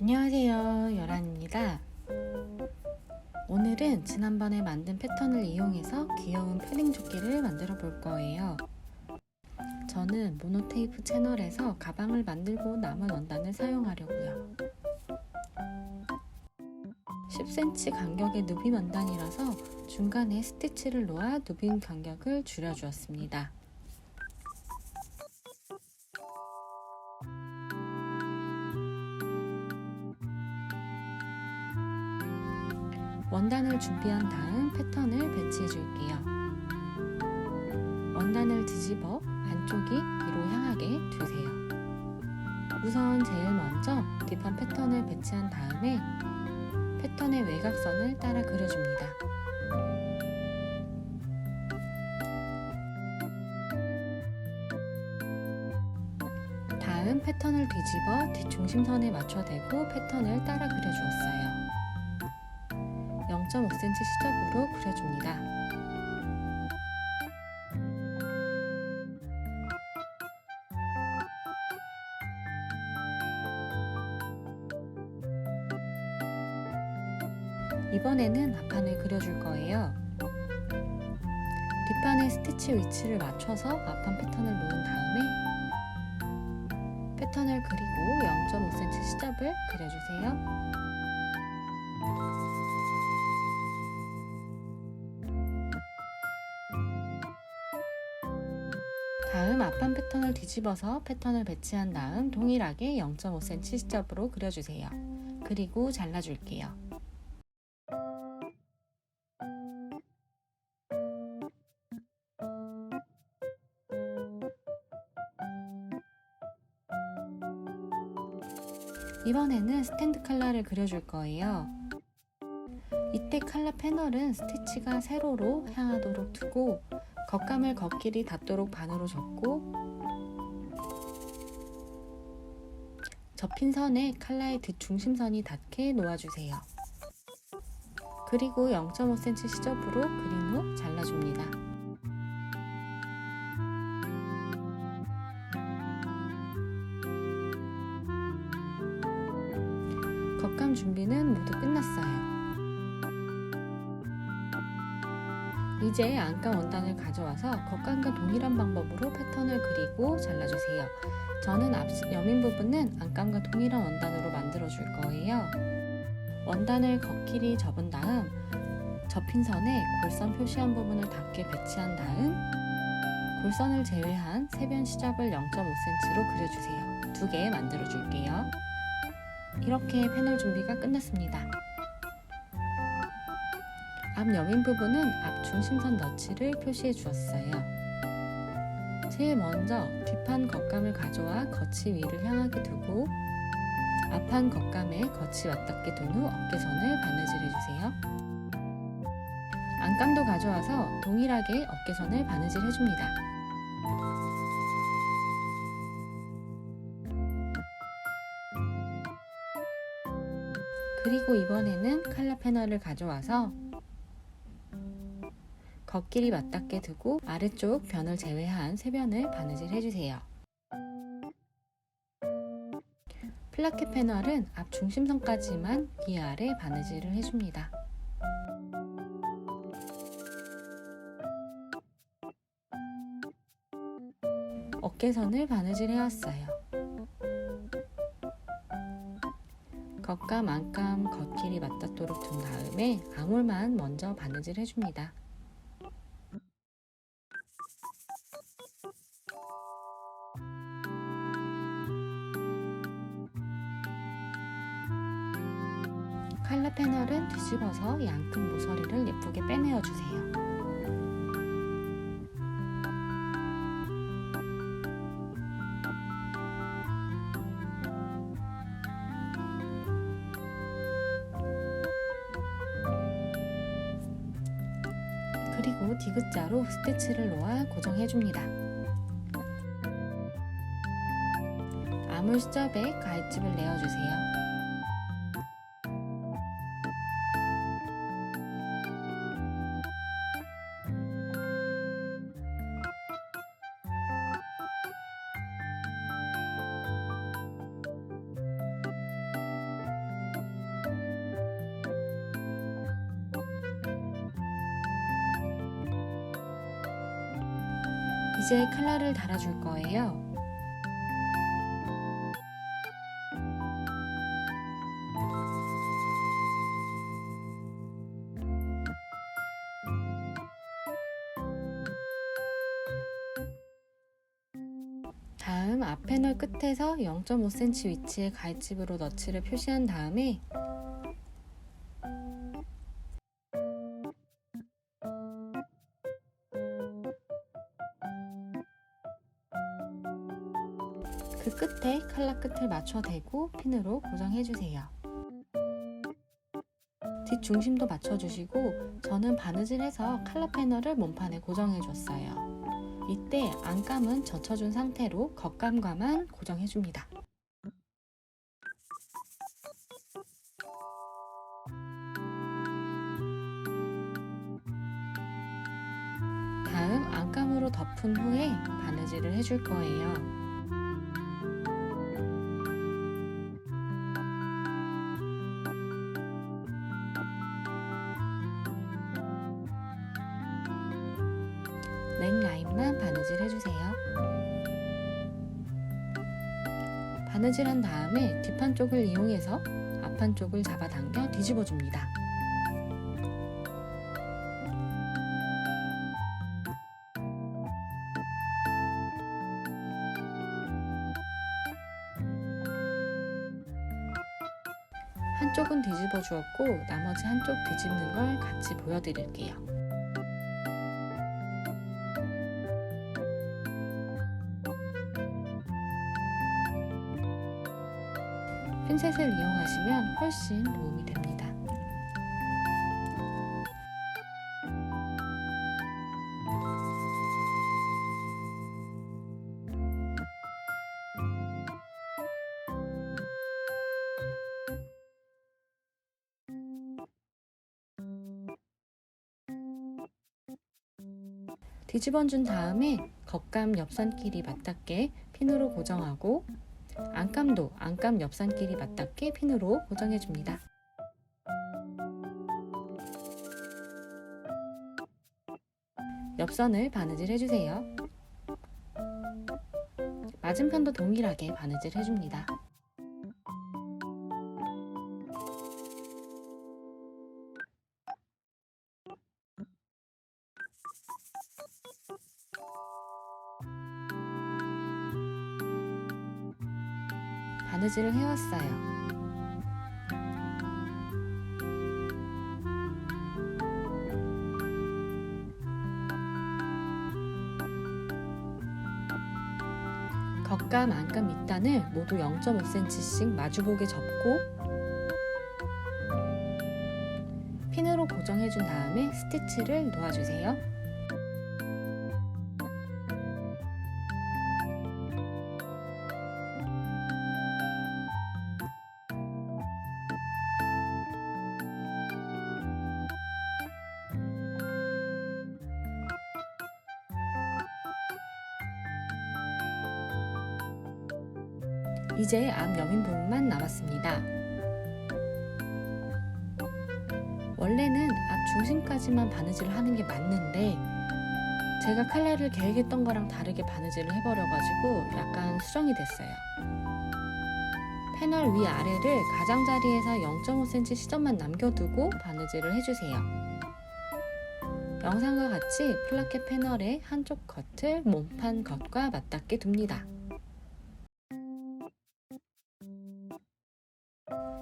안녕하세요. 열한입니다. 오늘은 지난번에 만든 패턴을 이용해서 귀여운 패딩 조끼를 만들어 볼 거예요. 저는 모노테이프 채널에서 가방을 만들고 남은 원단을 사용하려고요. 10cm 간격의 누빔 원단이라서 중간에 스티치를 놓아 누빔 간격을 줄여주었습니다. 원단을 준비한 다음 패턴을 배치해 줄게요. 원단을 뒤집어 안쪽이 위로 향하게 두세요. 우선 제일 먼저 뒷판 패턴을 배치한 다음에 패턴의 외곽선을 따라 그려줍니다. 다음 패턴을 뒤집어 뒷중심선에 맞춰 대고 패턴을 따라 그려주었어요. 0.5cm 시접으로 그려줍니다. 이번에는 앞판을 그려줄 거예요. 뒷판의 스티치 위치를 맞춰서 앞판 패턴을 놓은 다음에 패턴을 그리고 0.5cm 시접을 그려주세요. 다음 앞판 패턴을 뒤집어서 패턴을 배치한 다음 동일하게 0.5cm 시접으로 그려주세요. 그리고 잘라줄게요. 이번에는 스탠드 칼라를 그려줄 거예요. 이때 칼라 패널은 스티치가 세로로 향하도록 두고 겉감을 겉길이 닿도록 반으로 접고 접힌 선에 칼라의 뒷중심선이 닿게 놓아주세요. 그리고 0.5cm 시접으로 그린 후 잘라줍니다. 겉감 준비는 모두 끝났어요. 이제 안감 원단을 가져와서 겉감과 동일한 방법으로 패턴을 그리고 잘라주세요. 저는 앞 여민 부분은 안감과 동일한 원단으로 만들어 줄 거예요. 원단을 겉길이 접은 다음 접힌 선에 골선 표시한 부분을 닿게 배치한 다음 골선을 제외한 세변 시접을 0.5cm로 그려주세요. 두 개 만들어 줄게요. 이렇게 패널 준비가 끝났습니다. 앞 여민 부분은 앞 중심선 너치를 표시해 주었어요. 제일 먼저 뒷판 겉감을 가져와 겉이 위를 향하게 두고 앞판 겉감에 겉이 맞닿게 둔 후 어깨선을 바느질 해 주세요. 안감도 가져와서 동일하게 어깨선을 바느질 해줍니다. 그리고 이번에는 칼라 패널을 가져와서 겉길이 맞닿게 두고 아래쪽 변을 제외한 세 변을 바느질 해주세요. 플라켓 패널은 앞 중심선까지만 위아래 바느질을 해줍니다. 어깨선을 바느질 해왔어요. 겉감, 안감, 겉길이 맞닿도록 둔 다음에 아몰만 먼저 바느질 해줍니다. 뒤집어서 양끝 모서리를 예쁘게 빼내어 주세요. 그리고 디귿자로 스티치를 놓아 고정해 줍니다. 아물 시접에 가위집을 내어주세요. 이제 칼날을 달아줄 거예요. 다음 앞 패널 끝에서 0.5cm 위치에 가위집으로 너치를 표시한 다음에 끝을 맞춰 대고 핀으로 고정해 주세요. 뒷중심도 맞춰주시고 저는 바느질해서 칼라 패널을 몸판에 고정해 줬어요. 이때 안감은 젖혀준 상태로 겉감과만 고정해 줍니다. 다음 안감으로 덮은 후에 바느질을 해줄 거예요. 넥 라인만 바느질 해주세요. 바느질한 다음에 뒷판 쪽을 이용해서 앞판 쪽을 잡아당겨 뒤집어 줍니다. 한쪽은 뒤집어 주었고 나머지 한쪽 뒤집는 걸 같이 보여드릴게요. 핀셋을 이용하시면 훨씬 도움이 됩니다. 뒤집어 준 다음에 겉감 옆선끼리 맞닿게 핀으로 고정하고 안감도 안감 옆선끼리 맞닿게 핀으로 고정해 줍니다. 옆선을 바느질 해주세요. 맞은편도 동일하게 바느질 해줍니다. 바느질을 해왔어요. 겉감, 안감 밑단을 모두 0.5cm씩 마주보게 접고 핀으로 고정해준 다음에 스티치를 놓아주세요. 이제 앞 여민 부분만 남았습니다. 원래는 앞 중심까지만 바느질을 하는 게 맞는데 제가 칼날을 계획했던 거랑 다르게 바느질을 해버려가지고 약간 수정이 됐어요. 패널 위 아래를 가장자리에서 0.5cm 시점만 남겨두고 바느질을 해주세요. 영상과 같이 플라켓 패널의 한쪽 겉을 몸판 겉과 맞닿게 둡니다.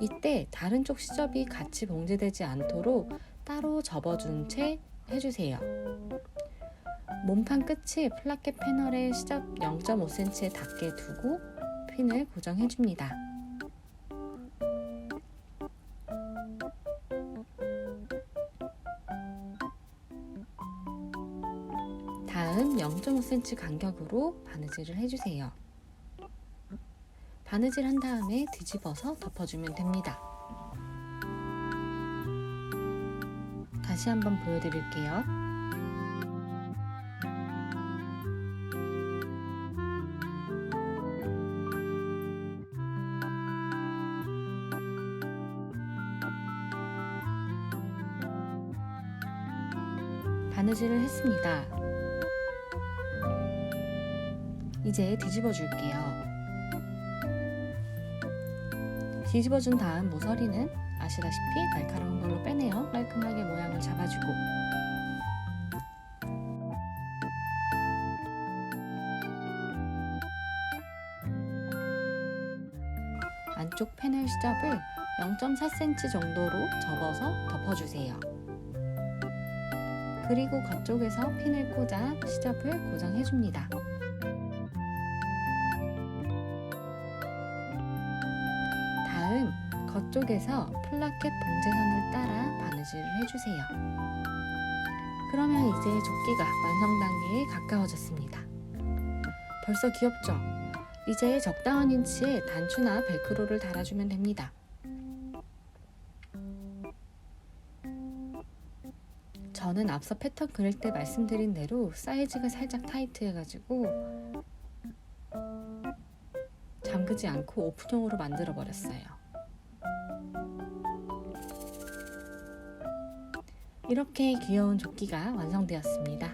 이때 다른 쪽 시접이 같이 봉제되지 않도록 따로 접어준 채 해주세요. 몸판 끝이 플라켓 패널의 시접 0.5cm에 닿게 두고 핀을 고정해줍니다. 다음 0.5cm 간격으로 바느질을 해주세요. 바느질 한 다음에 뒤집어서 덮어주면 됩니다. 다시 한번 보여드릴게요. 바느질을 했습니다. 이제 뒤집어 줄게요. 뒤집어 준 다음 모서리는 아시다시피 날카로운 걸로 빼내어 깔끔하게 모양을 잡아주고 안쪽 패널 시접을 0.4cm 정도로 접어서 덮어주세요. 그리고 겉쪽에서 핀을 꽂아 시접을 고정해줍니다. 겉쪽에서 플라켓 봉제선을 따라 바느질을 해주세요. 그러면 이제 조끼가 완성 단계에 가까워졌습니다. 벌써 귀엽죠? 이제 적당한 인치에 단추나 벨크로를 달아주면 됩니다. 저는 앞서 패턴 그릴 때 말씀드린 대로 사이즈가 살짝 타이트해가지고 잠그지 않고 오픈형으로 만들어 버렸어요. 이렇게 귀여운 조끼가 완성되었습니다.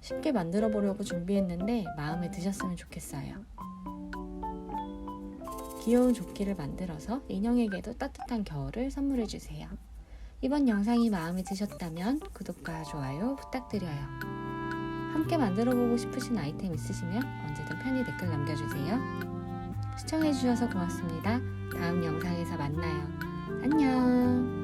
쉽게 만들어 보려고 준비했는데 마음에 드셨으면 좋겠어요. 귀여운 조끼를 만들어서 인형에게도 따뜻한 겨울을 선물해 주세요. 이번 영상이 마음에 드셨다면 구독과 좋아요 부탁드려요. 함께 만들어 보고 싶으신 아이템 있으시면 언제든 편히 댓글 남겨주세요. 시청해주셔서 고맙습니다. 다음 영상에서 만나요. 안녕!